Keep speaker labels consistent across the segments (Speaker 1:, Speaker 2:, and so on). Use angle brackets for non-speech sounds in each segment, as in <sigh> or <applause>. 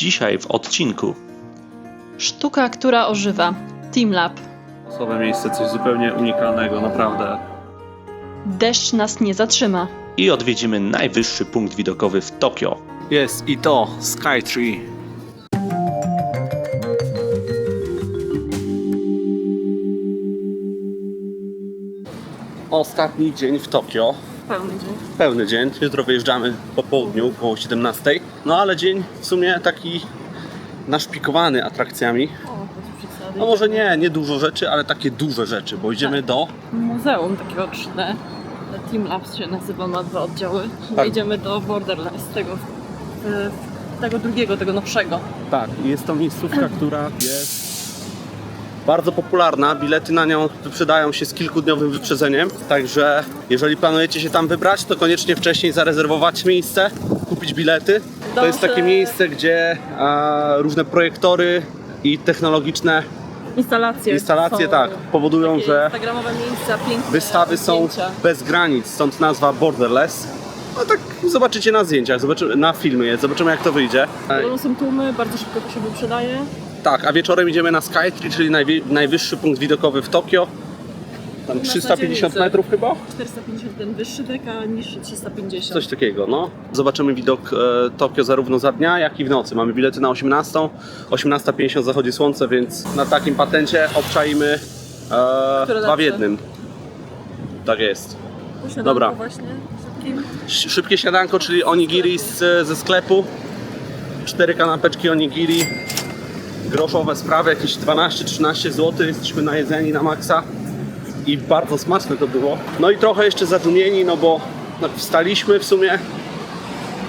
Speaker 1: Dzisiaj w odcinku.
Speaker 2: Sztuka, która ożywa. TeamLab.
Speaker 1: Słowe miejsce, coś zupełnie unikalnego, naprawdę.
Speaker 2: Deszcz nas nie zatrzyma.
Speaker 1: I odwiedzimy najwyższy punkt widokowy w Tokio.
Speaker 3: Jest i to Skytree.
Speaker 1: Ostatni dzień w Tokio.
Speaker 2: Pełny dzień.
Speaker 1: Pełny dzień. Jutro wyjeżdżamy po południu, około 17. No ale dzień w sumie taki naszpikowany atrakcjami. No może nie, nie dużo rzeczy, ale takie duże rzeczy, bo idziemy do...
Speaker 2: Muzeum takiego 3D. TeamLabs się nazywa, ma dwa oddziały.
Speaker 1: Tak.
Speaker 2: Idziemy do Borderlands, tego, tego drugiego, tego nowszego.
Speaker 1: Tak, jest to miejscówka, która jest bardzo popularna. Bilety na nią wyprzedają się z kilkudniowym wyprzedzeniem. Także jeżeli planujecie się tam wybrać, to koniecznie wcześniej zarezerwować miejsce, kupić bilety. To jest takie miejsce, gdzie a, różne projektory i technologiczne
Speaker 2: Instalacje.
Speaker 1: instalacje
Speaker 2: są
Speaker 1: tak powodują, że
Speaker 2: Instagramowe miejsca, piękne
Speaker 1: wystawy są
Speaker 2: zdjęcia.
Speaker 1: bez granic, stąd nazwa Borderless. No tak zobaczycie na zdjęciach, zobaczymy, na filmie, zobaczymy jak to wyjdzie.
Speaker 2: Są tłumy, bardzo szybko to się wyprzedaje.
Speaker 1: Tak, a wieczorem idziemy na Skytree, czyli najwi- najwyższy punkt widokowy w Tokio. Tam
Speaker 2: nas na
Speaker 1: 350
Speaker 2: dzielnicy.
Speaker 1: metrów chyba?
Speaker 2: 450 ten wyższy dek, a niższy 350.
Speaker 1: Coś takiego, no. Zobaczymy widok e, Tokio zarówno za dnia, jak i w nocy. Mamy bilety na 18. 18.50 zachodzi słońce, więc na takim patencie obczaimy e,
Speaker 2: Które
Speaker 1: dwa w
Speaker 2: lepsze?
Speaker 1: jednym. Tak jest. Dobra.
Speaker 2: właśnie szybkim.
Speaker 1: Sz- Szybkie śniadanko, czyli onigiri z, ze sklepu. Cztery kanapeczki onigiri. Groszowe sprawy, jakieś 12-13 zł. Jesteśmy najedzeni na maksa. I bardzo smaczne to było. No i trochę jeszcze zadumieni, no bo no, wstaliśmy w sumie.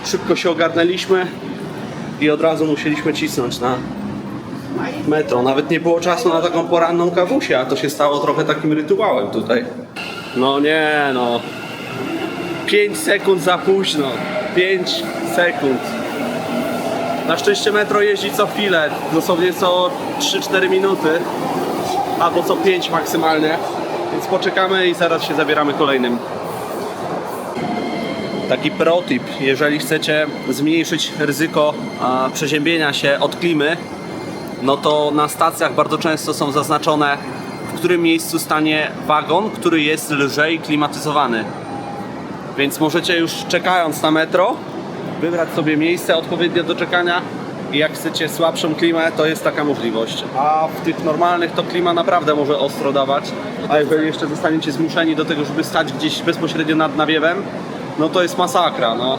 Speaker 1: Szybko się ogarnęliśmy. I od razu musieliśmy cisnąć na metro. Nawet nie było czasu na taką poranną kawusię, a to się stało trochę takim rytuałem tutaj. No nie, no. 5 sekund za późno. 5 sekund. Na szczęście metro jeździ co chwilę, dosłownie co 3-4 minuty, albo co 5 maksymalnie. Więc poczekamy i zaraz się zabieramy kolejnym. Taki protip, jeżeli chcecie zmniejszyć ryzyko przeziębienia się od klimy, no to na stacjach bardzo często są zaznaczone, w którym miejscu stanie wagon, który jest lżej klimatyzowany. Więc możecie już czekając na metro wybrać sobie miejsce odpowiednie do czekania i jak chcecie słabszą klimę, to jest taka możliwość. A w tych normalnych to klima naprawdę może ostro dawać. A jeżeli jeszcze zostaniecie zmuszeni do tego, żeby stać gdzieś bezpośrednio nad nawiewem, no to jest masakra. No.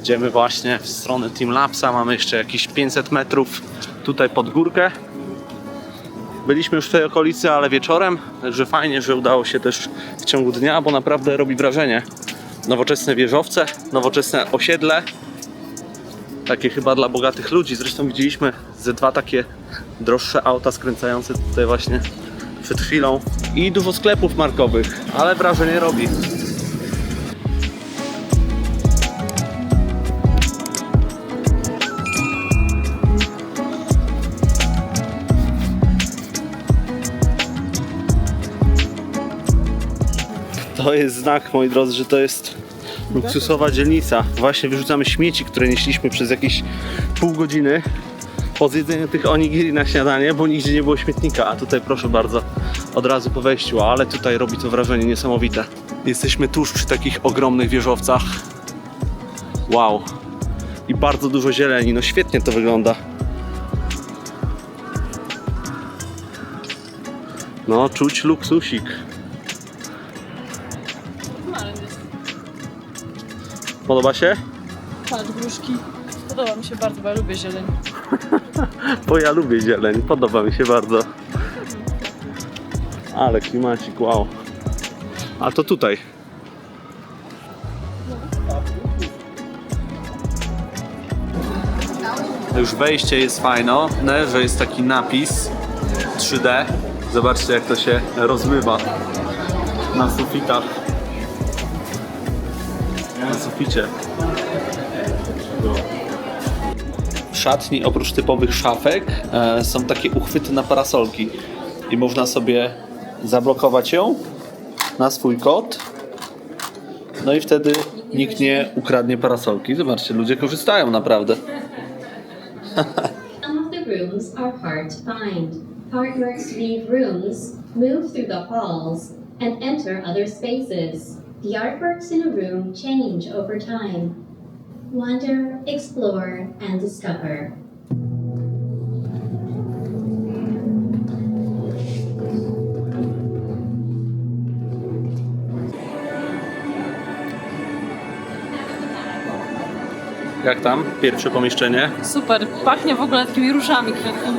Speaker 1: Idziemy właśnie w stronę Teamlapsa, mamy jeszcze jakieś 500 metrów tutaj pod górkę. Byliśmy już w tej okolicy, ale wieczorem, także fajnie, że udało się też w ciągu dnia, bo naprawdę robi wrażenie. Nowoczesne wieżowce, nowoczesne osiedle, takie chyba dla bogatych ludzi. Zresztą widzieliśmy ze dwa takie droższe auta skręcające tutaj właśnie przed chwilą. I dużo sklepów markowych, ale wrażenie robi. To jest znak, moi drodzy, że to jest luksusowa dzielnica. Właśnie wyrzucamy śmieci, które nieśliśmy przez jakieś pół godziny po zjedzeniu tych onigiri na śniadanie, bo nigdzie nie było śmietnika, a tutaj proszę bardzo, od razu po wejściu, ale tutaj robi to wrażenie niesamowite. Jesteśmy tuż przy takich ogromnych wieżowcach. Wow. I bardzo dużo zieleni, no świetnie to wygląda. No, czuć luksusik. Podoba się?
Speaker 2: Patrz, gruszki. Podoba mi się bardzo, bo ja lubię zieleń. <laughs>
Speaker 1: Bo ja lubię zieleń, podoba mi się bardzo. Ale klimacik, wow. A to tutaj. Już wejście jest fajne, że jest taki napis 3D. Zobaczcie jak to się rozmywa na sufitach. Suficie. W szatni oprócz typowych szafek e, są takie uchwyty na parasolki i można sobie zablokować ją na swój kod No i wtedy nikt nie ukradnie parasolki. Zobaczcie, ludzie korzystają naprawdę.
Speaker 4: Some of the rooms are hard to find. Partworks leave rooms, move through the halls, and enter other spaces. The artworks in a room change over time. Wander, explore, and discover.
Speaker 1: Jak tam? Pierwsze pomieszczenie?
Speaker 2: Super, pachnie w ogóle takimi różami, kwiatami,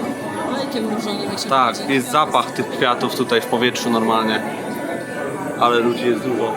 Speaker 2: olejkiem różowym. jak się
Speaker 1: Tak, jest zapach tych kwiatów tutaj w powietrzu normalnie. Ale ludzi jest dużo.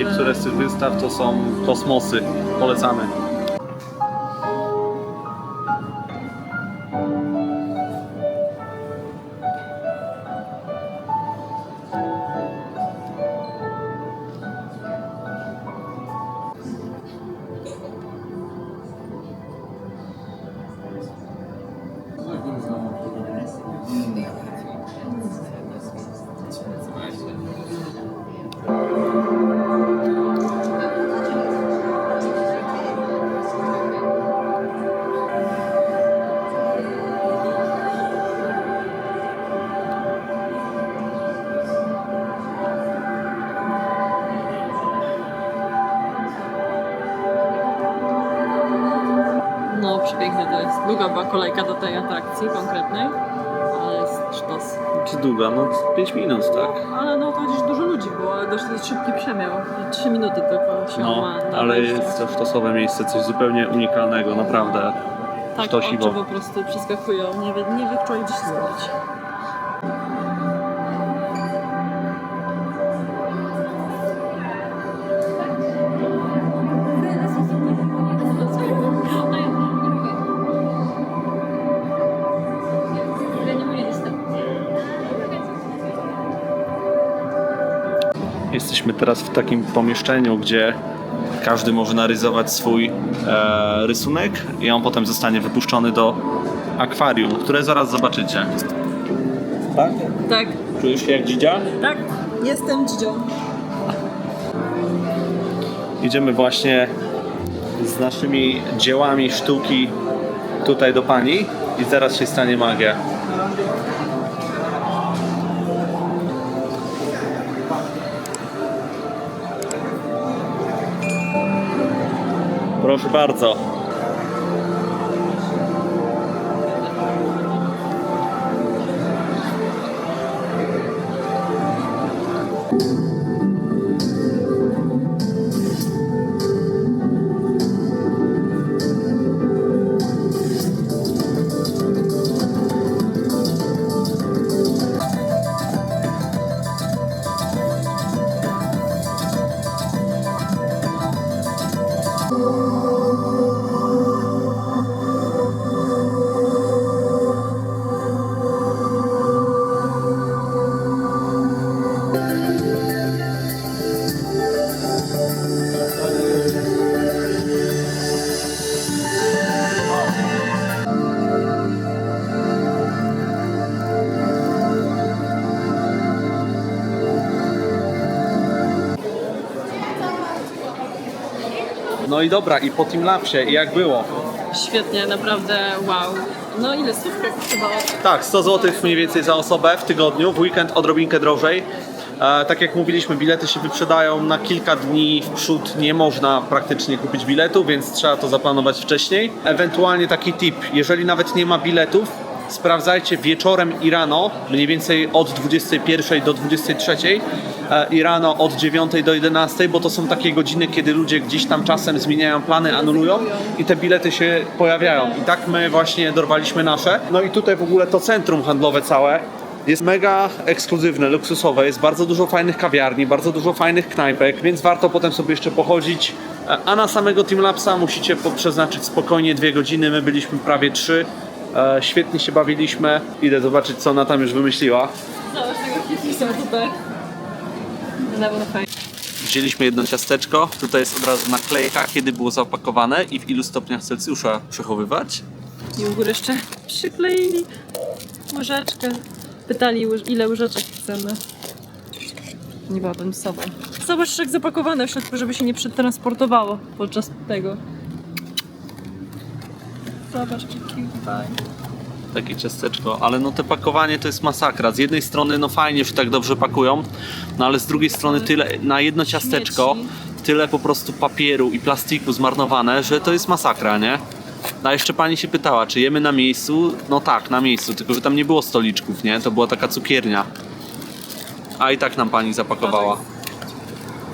Speaker 1: Niektóre z tych wystaw to są kosmosy. Polecamy.
Speaker 2: No, przepiękne to jest. Długa była kolejka do tej atrakcji konkretnej, ale jest sztos.
Speaker 1: Czy długa? No 5 minut, tak.
Speaker 2: Ale no to gdzieś dużo ludzi było, ale dość szybki przemiał. 3 minuty tylko się
Speaker 1: No,
Speaker 2: ma na
Speaker 1: ale jest to sztosowe miejsce, coś zupełnie unikalnego, naprawdę.
Speaker 2: Tak,
Speaker 1: sztosiwo.
Speaker 2: oczy po prostu przeskakują. Nie, wie, nie człowiek gdzie się.
Speaker 1: Jesteśmy teraz w takim pomieszczeniu, gdzie każdy może narysować swój e, rysunek i on potem zostanie wypuszczony do akwarium, które zaraz zobaczycie. Tak?
Speaker 2: Tak,
Speaker 1: Czujesz się jak dzidzia?
Speaker 2: tak. Jestem dzidzią.
Speaker 1: Idziemy właśnie z naszymi dziełami sztuki tutaj do pani i zaraz się stanie magia. Proszę bardzo. No i dobra, i po Teamlapsie, i jak było?
Speaker 2: Świetnie, naprawdę wow. No ile stówka kosztowało?
Speaker 1: Tak, 100 zł mniej więcej za osobę w tygodniu, w weekend odrobinkę drożej. E, tak jak mówiliśmy, bilety się wyprzedają na kilka dni w przód, nie można praktycznie kupić biletu, więc trzeba to zaplanować wcześniej. Ewentualnie taki tip, jeżeli nawet nie ma biletów, sprawdzajcie wieczorem i rano, mniej więcej od 21 do 23 e, i rano od 9 do 11, bo to są takie godziny, kiedy ludzie gdzieś tam czasem zmieniają plany, anulują i te bilety się pojawiają. I tak my właśnie dorwaliśmy nasze. No i tutaj w ogóle to centrum handlowe całe jest mega ekskluzywne, luksusowe, jest bardzo dużo fajnych kawiarni, bardzo dużo fajnych knajpek, więc warto potem sobie jeszcze pochodzić. E, A na samego Teamlapsa musicie przeznaczyć spokojnie dwie godziny, my byliśmy prawie trzy. E, Świetnie się bawiliśmy. Idę zobaczyć, co ona tam już wymyśliła.
Speaker 2: Zobacz tego hipisa tutaj. Na pewno fajnie.
Speaker 1: Wzięliśmy jedno ciasteczko. Tutaj jest od razu naklejka, kiedy było zapakowane i w ilu stopniach Celsjusza przechowywać.
Speaker 2: I u góry jeszcze przykleili łyżeczkę. Pytali, łyż- ile łyżeczek chcemy. Nie byłabym sobą. Zobacz, jak zapakowane w środku, żeby się nie przetransportowało podczas tego. Zobacz, jaki fajny.
Speaker 1: takie ciasteczko, ale no te pakowanie to jest masakra. Z jednej strony no fajnie, że tak dobrze pakują, no ale z drugiej strony tyle na jedno ciasteczko, tyle po prostu papieru i plastiku zmarnowane, że to jest masakra, nie? No a jeszcze pani się pytała, czy jemy na miejscu? No tak, na miejscu, tylko że tam nie było stoliczków, nie? To była taka cukiernia. A i tak nam pani zapakowała.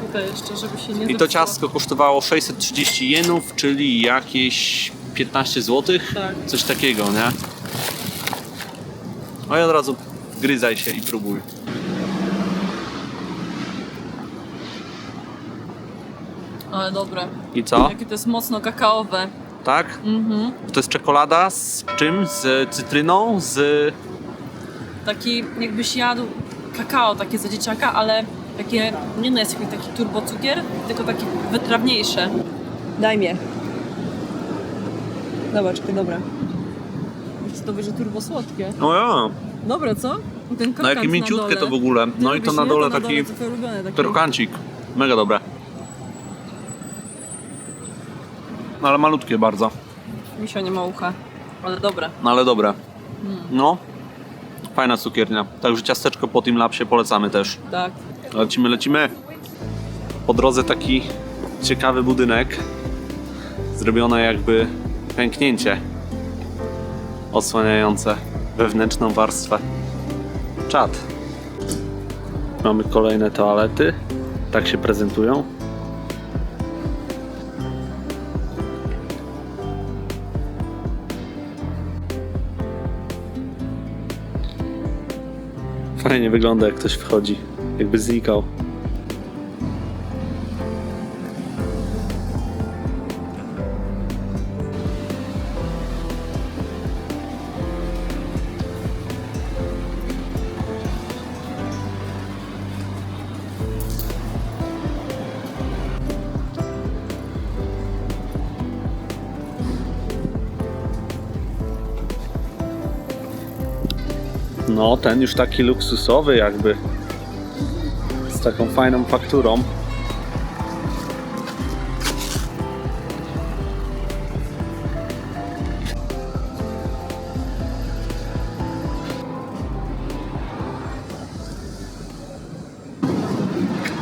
Speaker 2: Tutaj jeszcze, żeby się nie
Speaker 1: I to ciastko kosztowało 630 jenów, czyli jakieś 15 zł.
Speaker 2: Tak.
Speaker 1: Coś takiego, nie? No i od razu gryzaj się i próbuj.
Speaker 2: Ale dobre.
Speaker 1: I co?
Speaker 2: Jakie to jest mocno kakaowe.
Speaker 1: Tak?
Speaker 2: Mhm.
Speaker 1: To jest czekolada z czym? Z cytryną? Z...
Speaker 2: Taki jakbyś jadł kakao takie za dzieciaka, ale takie, nie no jest jakiś taki turbo cukier, tylko takie wytrawniejsze. Daj mnie. Zobacz, jakie dobre. Wiesz co to będzie turbo słodkie.
Speaker 1: No ja.
Speaker 2: Dobre, co? Ten
Speaker 1: No jakie mięciutkie
Speaker 2: dole.
Speaker 1: to w ogóle.
Speaker 2: Ty
Speaker 1: No i to
Speaker 2: lubisz,
Speaker 1: na
Speaker 2: nie?
Speaker 1: dole taki
Speaker 2: to twoje ulubione takie.
Speaker 1: krokancik. Mega dobre. No ale malutkie bardzo.
Speaker 2: Misio nie ma ucha, ale dobre.
Speaker 1: No ale dobre.
Speaker 2: Hmm.
Speaker 1: No. Fajna cukiernia. Także ciasteczko po tym lapsie polecamy też.
Speaker 2: Tak.
Speaker 1: Lecimy, lecimy. Po drodze taki ciekawy budynek. Zrobione jakby pęknięcie osłaniające wewnętrzną warstwę. Czad. Mamy kolejne toalety. Tak się prezentują. Fajnie wygląda jak ktoś wchodzi. Jakby znikał. No, ten już taki luksusowy jakby. Z taką fajną fakturą.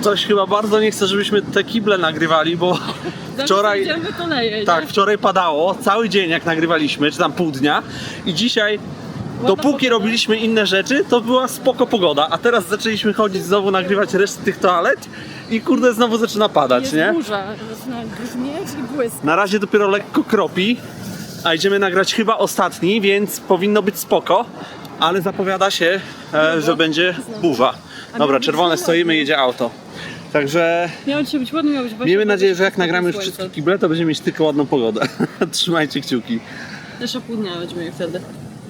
Speaker 1: Ktoś chyba bardzo nie chce, żebyśmy te kible nagrywali, bo <laughs> wczoraj...
Speaker 2: To leje,
Speaker 1: Tak, wczoraj padało cały dzień jak nagrywaliśmy, czy tam pół dnia i dzisiaj dopóki robiliśmy inne rzeczy, to była spoko pogoda, a teraz zaczęliśmy chodzić znowu nagrywać resztę tych toalet i kurde znowu zaczyna padać,
Speaker 2: Jest
Speaker 1: nie?
Speaker 2: burza, zaczyna grzmieć i błysk.
Speaker 1: Na razie dopiero lekko kropi, a idziemy nagrać chyba ostatni, więc powinno być spoko, ale zapowiada się, e, że będzie burza. Dobra, czerwone stoimy, jedzie auto. Także
Speaker 2: Miało dzisiaj być ładnie, miało być właśnie
Speaker 1: miejmy nadzieję, że jak nagramy już wszystkie kible, to będziemy mieć tylko ładną pogodę. <laughs> Trzymajcie kciuki.
Speaker 2: Jeszcze pół dnia będziemy mieli wtedy.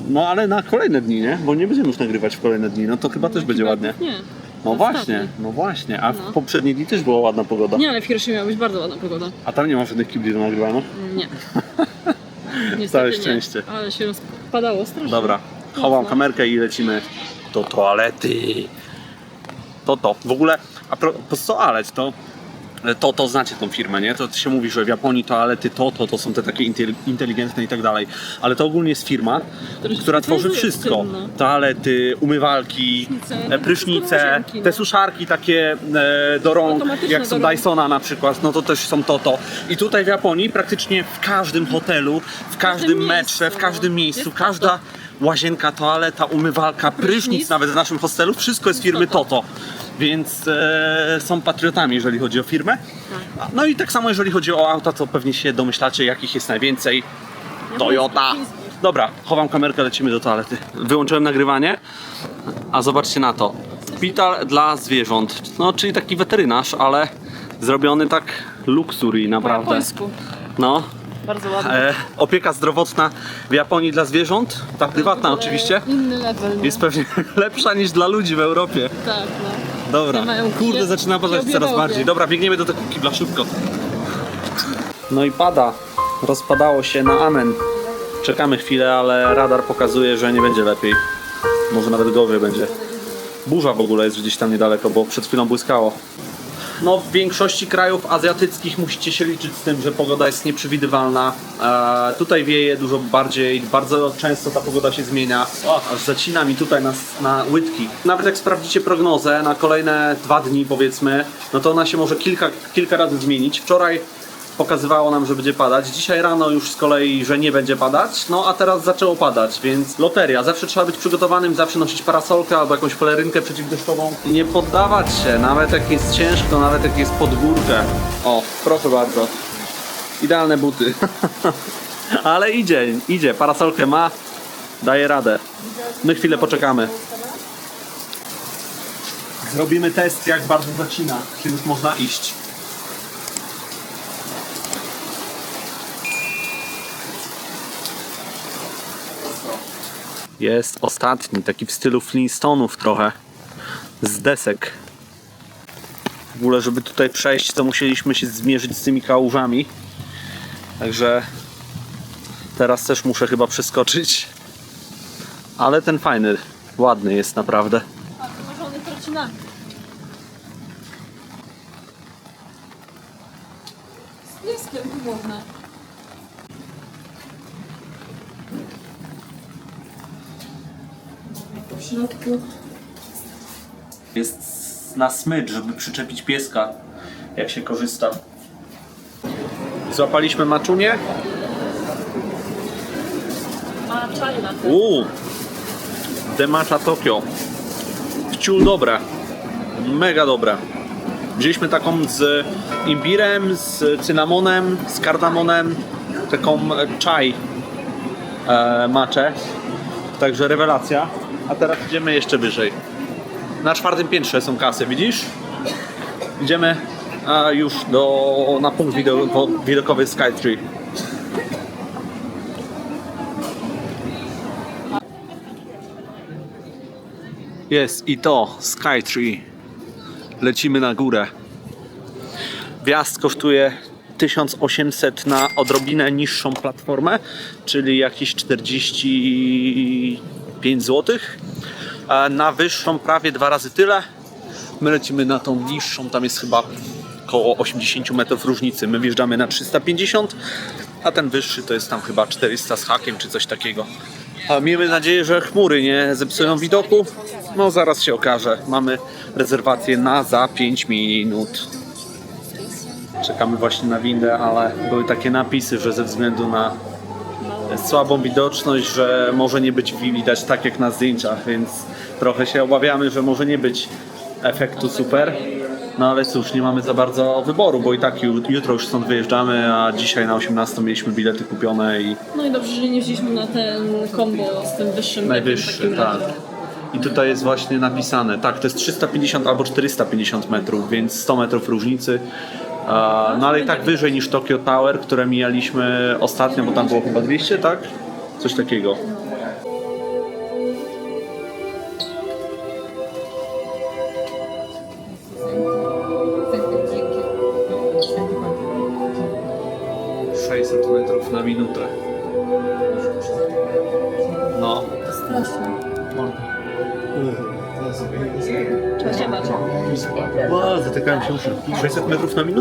Speaker 1: No ale na kolejne dni, nie? Bo nie będziemy już nagrywać w kolejne dni, no to chyba też
Speaker 2: No,
Speaker 1: będzie ładnie.
Speaker 2: Nie.
Speaker 1: No
Speaker 2: Ostatni.
Speaker 1: właśnie, no właśnie. A w
Speaker 2: No.
Speaker 1: poprzednie dni też była ładna pogoda.
Speaker 2: Nie, ale w Hiroshimie miała być bardzo ładna pogoda.
Speaker 1: A tam nie ma żadnych kibli do nagrywania.
Speaker 2: Nie. <laughs> Niestety
Speaker 1: Całe
Speaker 2: nie.
Speaker 1: szczęście.
Speaker 2: Ale się rozpadało strasznie.
Speaker 1: Dobra, chowam
Speaker 2: Mocno.
Speaker 1: kamerkę i lecimy do toalety. To to. W ogóle, a propos toalet, to Toto, znacie tą firmę, nie? To się mówi, że w Japonii toalety Toto to są te takie intel- inteligentne i tak dalej. Ale to ogólnie jest firma,
Speaker 2: Która się
Speaker 1: która tworzy
Speaker 2: w
Speaker 1: wszystko.
Speaker 2: tym, no.
Speaker 1: Toalety, umywalki,
Speaker 2: Prysznice,
Speaker 1: e, prysznice,
Speaker 2: łazienki, no.
Speaker 1: te suszarki takie e, do rąk, jak
Speaker 2: do
Speaker 1: są
Speaker 2: rąk.
Speaker 1: Dysona na przykład, no to też są Toto. I tutaj w Japonii praktycznie w każdym hotelu, w każdym
Speaker 2: miejscu,
Speaker 1: metrze, w
Speaker 2: no.
Speaker 1: każdym miejscu,
Speaker 2: Jest
Speaker 1: każda łazienka, toaleta, umywalka, prysznic,
Speaker 2: Prysznic.
Speaker 1: nawet w naszym hostelu, wszystko jest firmy Toto. Więc e, są patriotami, jeżeli chodzi o firmę.
Speaker 2: Tak.
Speaker 1: No i tak samo, jeżeli chodzi o auta, to pewnie się domyślacie, jakich jest najwięcej. Toyota. Dobra, chowam kamerkę, lecimy do toalety. Wyłączyłem nagrywanie, a zobaczcie na to. Szpital dla zwierząt. No, czyli taki weterynarz, ale zrobiony tak luxury
Speaker 2: Po
Speaker 1: naprawdę.
Speaker 2: japońsku.
Speaker 1: No,
Speaker 2: Bardzo ładnie.
Speaker 1: e, opieka zdrowotna w Japonii dla zwierząt, ta prywatna oczywiście,
Speaker 2: Inny level. No.
Speaker 1: jest pewnie <laughs> lepsza niż dla ludzi w Europie.
Speaker 2: Tak, no.
Speaker 1: Dobra,
Speaker 2: mają
Speaker 1: kurde, zaczyna padać coraz bardziej. Dobra, biegniemy do tego kibla szybko. No i pada. Rozpadało się na amen. Czekamy chwilę, ale radar pokazuje, że nie będzie lepiej. Może nawet gorzej będzie. Burza w ogóle jest gdzieś tam niedaleko, bo przed chwilą błyskało. No, w większości krajów azjatyckich musicie się liczyć z tym, że pogoda jest nieprzewidywalna. E, tutaj wieje dużo bardziej, bardzo często ta pogoda się zmienia. O, aż zacina mi tutaj na, na łydki. Nawet jak sprawdzicie prognozę na kolejne dwa dni, powiedzmy, no to ona się może kilka, kilka razy zmienić. Wczoraj pokazywało nam, że będzie padać. Dzisiaj rano już z kolei, że nie będzie padać. No a teraz zaczęło padać, więc loteria. Zawsze trzeba być przygotowanym, zawsze nosić parasolkę albo jakąś pelerynkę przeciwdeszczową. Nie poddawać się, nawet jak jest ciężko, nawet jak jest pod górkę. O, proszę bardzo. Idealne buty. <laughs> Ale idzie, idzie. Parasolkę ma, daje radę. My chwilę poczekamy. Zrobimy test, jak bardzo zacina. Czy już można iść. Jest ostatni, taki w stylu Flintstone'ów trochę. Z desek. W ogóle, żeby tutaj przejść, to musieliśmy się zmierzyć z tymi kałużami. Także teraz też muszę chyba przeskoczyć. Ale ten fajny, ładny jest naprawdę.
Speaker 2: A, na. Z pieskiem umowne. Środku.
Speaker 1: Jest na smycz, żeby przyczepić pieska, jak się korzysta. Złapaliśmy maczunię.
Speaker 2: Ma czarna.
Speaker 1: Uuu, Demacha Tokio. Wciul dobre. Mega dobre. Wzięliśmy taką z imbirem, z cynamonem, z kardamonem, taką czaj e, maczę. Także rewelacja. A teraz idziemy jeszcze wyżej. Na czwartym piętrze są kasy, widzisz? Idziemy a już do, na punkt widoko, widokowy Skytree. Jest i to Skytree. Lecimy na górę. Wjazd kosztuje 1800 na odrobinę niższą platformę, czyli jakieś 45 zł. Na wyższą prawie dwa razy tyle. My lecimy na tą niższą, tam jest chyba około 80 metrów różnicy. My wjeżdżamy na 350, a ten wyższy to jest tam chyba 400 z hakiem czy coś takiego. A miejmy nadzieję, że chmury nie zepsują widoku. No zaraz się okaże. Mamy rezerwację na za 5 minut. Czekamy właśnie na windę, ale były takie napisy, że ze względu na słabą widoczność, że może nie być widać tak jak na zdjęciach, więc trochę się obawiamy, że może nie być efektu super. No ale cóż, nie mamy za bardzo wyboru, bo i tak ju- jutro już stąd wyjeżdżamy, a dzisiaj na 18 mieliśmy bilety kupione i
Speaker 2: No i dobrze, że nie wzięliśmy na ten combo z tym wyższym.
Speaker 1: najwyższy, tak. I tutaj jest właśnie napisane, tak, to jest 350 albo 450 metrów, więc 100 metrów różnicy. No ale i tak wyżej niż Tokyo Tower, które mijaliśmy ostatnio, bo tam było chyba 200, tak? Coś takiego.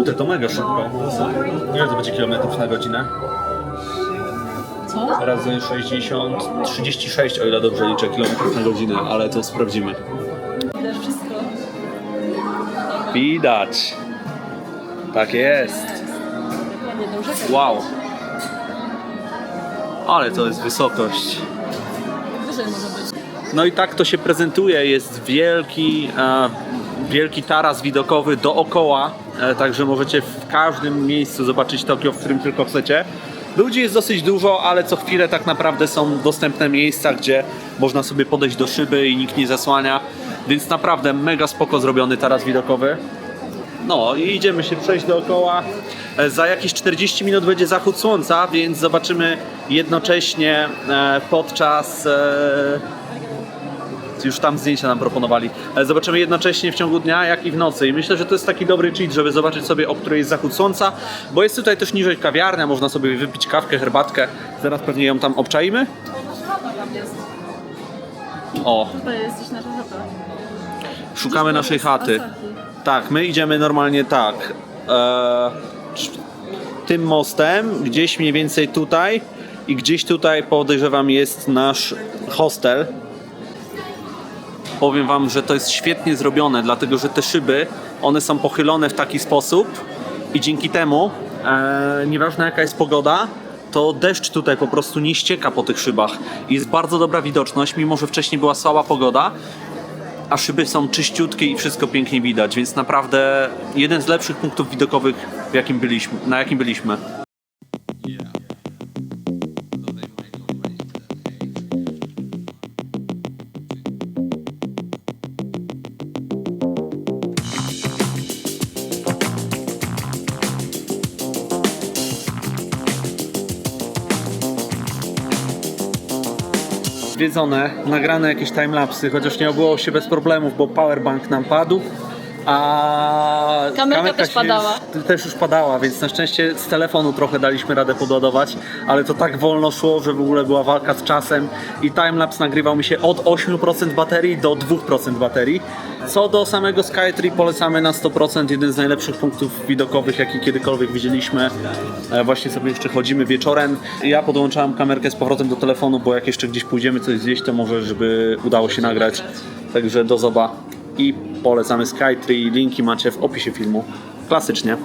Speaker 1: Minutę, to mega szybko. Ile to będzie kilometrów na godzinę?
Speaker 2: Co?
Speaker 1: Razy 60, 36, o ile dobrze liczę, kilometrów na godzinę, ale to sprawdzimy.
Speaker 2: Widać wszystko.
Speaker 1: Widać. Tak jest.
Speaker 2: Dokładnie.
Speaker 1: Wow. Ale to jest wysokość.
Speaker 2: Wyżej może być.
Speaker 1: No i tak to się prezentuje. Jest wielki, e, wielki taras widokowy dookoła, e, także możecie w każdym miejscu zobaczyć Tokio, w którym tylko chcecie. Ludzi jest dosyć dużo, ale co chwilę tak naprawdę są dostępne miejsca, gdzie można sobie podejść do szyby i nikt nie zasłania. Więc naprawdę mega spoko zrobiony taras widokowy. No i idziemy się przejść dookoła. E, Za jakieś 40 minut będzie zachód słońca, więc zobaczymy jednocześnie e, podczas. Już tam zdjęcia nam proponowali. E, Zobaczymy jednocześnie w ciągu dnia, jak i w nocy. I myślę, że to jest taki dobry cheat, żeby zobaczyć sobie, o której jest zachód słońca, bo jest tutaj też niżej kawiarnia, można sobie wypić kawkę, herbatkę. Zaraz pewnie ją tam obczaimy.
Speaker 2: Tam jest.
Speaker 1: O,
Speaker 2: Tutaj jest gdzieś nasza chata.
Speaker 1: szukamy naszej chaty. Tak, my idziemy normalnie tak. E, cz- tym mostem, gdzieś mniej więcej tutaj i gdzieś tutaj podejrzewam jest nasz hostel. Powiem wam, że to jest świetnie zrobione, dlatego że te szyby, one są pochylone w taki sposób i dzięki temu, e, nieważne jaka jest pogoda, to deszcz tutaj po prostu nie ścieka po tych szybach. Jest bardzo dobra widoczność, mimo że wcześniej była słaba pogoda, a szyby są czyściutkie i wszystko pięknie widać, więc naprawdę jeden z lepszych punktów widokowych, w jakim byliśmy, na jakim byliśmy. Nagrane jakieś timelapsy, chociaż nie obyło się bez problemów, bo powerbank nam padł. A
Speaker 2: Kamerka też
Speaker 1: się
Speaker 2: padała.
Speaker 1: Już, też już padała, więc na szczęście z telefonu trochę daliśmy radę podładować, ale to tak wolno szło, że w ogóle była walka z czasem i timelapse nagrywał mi się od 8% baterii do 2% baterii. Co do samego Skytree polecamy na 100%, jeden z najlepszych punktów widokowych, jaki kiedykolwiek widzieliśmy. E, Właśnie sobie jeszcze chodzimy wieczorem. Ja podłączałem kamerkę z powrotem do telefonu, bo jak jeszcze gdzieś pójdziemy coś zjeść, to może, żeby udało się nagrać. Także do zoba i polecamy Skytree. Linki macie w opisie filmu. Klasycznie.